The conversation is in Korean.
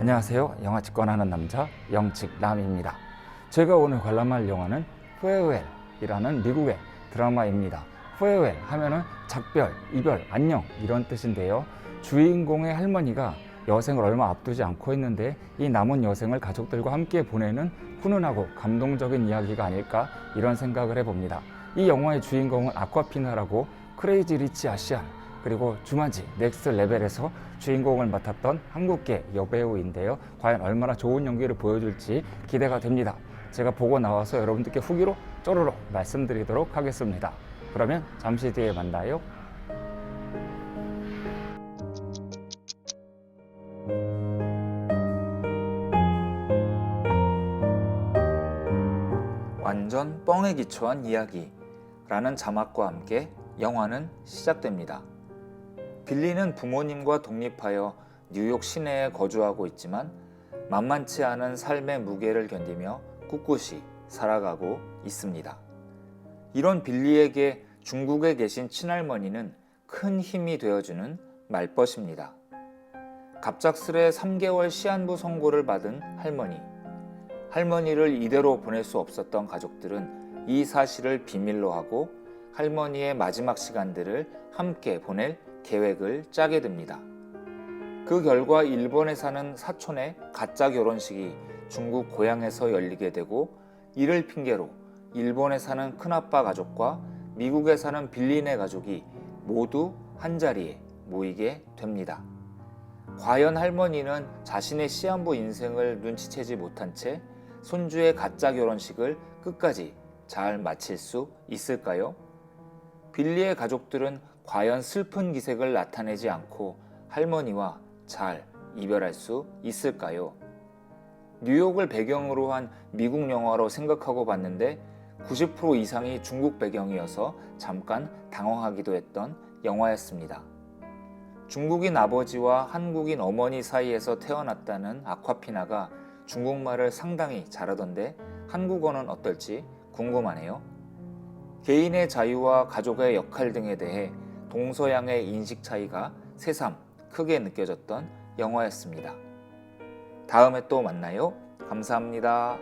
안녕하세요. 영화 직관하는 남자 영직남입니다. 제가 오늘 관람할 영화는 페어웰이라는 미국의 드라마입니다. 페어웰 하면은 작별, 이별, 안녕 이런 뜻인데요. 주인공의 할머니가 여생을 얼마 앞두지 않고 있는데 이 남은 여생을 가족들과 함께 보내는 훈훈하고 감동적인 이야기가 아닐까 이런 생각을 해봅니다. 이 영화의 주인공은 아쿠아피나라고 크레이지 리치 아시안 그리고 주마지 넥스트 레벨에서 주인공을 맡았던 한국계 여배우인데요. 과연 얼마나 좋은 연기를 보여줄지 기대가 됩니다. 제가 보고 나와서 여러분들께 후기로 쪼르륵 말씀드리도록 하겠습니다. 그러면 잠시 뒤에 만나요. 완전 뻥에 기초한 이야기라는 자막과 함께 영화는 시작됩니다. 빌리는 부모님과 독립하여 뉴욕 시내에 거주하고 있지만 만만치 않은 삶의 무게를 견디며 꿋꿋이 살아가고 있습니다. 이런 빌리에게 중국에 계신 친할머니는 큰 힘이 되어주는 말벗입니다. 갑작스레 3개월 시한부 선고를 받은 할머니. 할머니를 이대로 보낼 수 없었던 가족들은 이 사실을 비밀로 하고 할머니의 마지막 시간들을 함께 보낼 계획을 짜게 됩니다. 그 결과 일본에 사는 사촌의 가짜 결혼식이 중국 고향에서 열리게 되고 이를 핑계로 일본에 사는 큰아빠 가족과 미국에 사는 빌린의 가족이 모두 한자리에 모이게 됩니다. 과연 할머니는 자신의 시한부 인생을 눈치채지 못한 채 손주의 가짜 결혼식을 끝까지 잘 마칠 수 있을까요? 빌리의 가족들은 과연 슬픈 기색을 나타내지 않고 할머니와 잘 이별할 수 있을까요? 뉴욕을 배경으로 한 미국 영화로 생각하고 봤는데 90% 이상이 중국 배경이어서 잠깐 당황하기도 했던 영화였습니다. 중국인 아버지와 한국인 어머니 사이에서 태어났다는 아쿠아피나가 중국말을 상당히 잘하던데 한국어는 어떨지 궁금하네요. 개인의 자유와 가족의 역할 등에 대해 동서양의 인식 차이가 새삼 크게 느껴졌던 영화였습니다. 다음에 또 만나요. 감사합니다.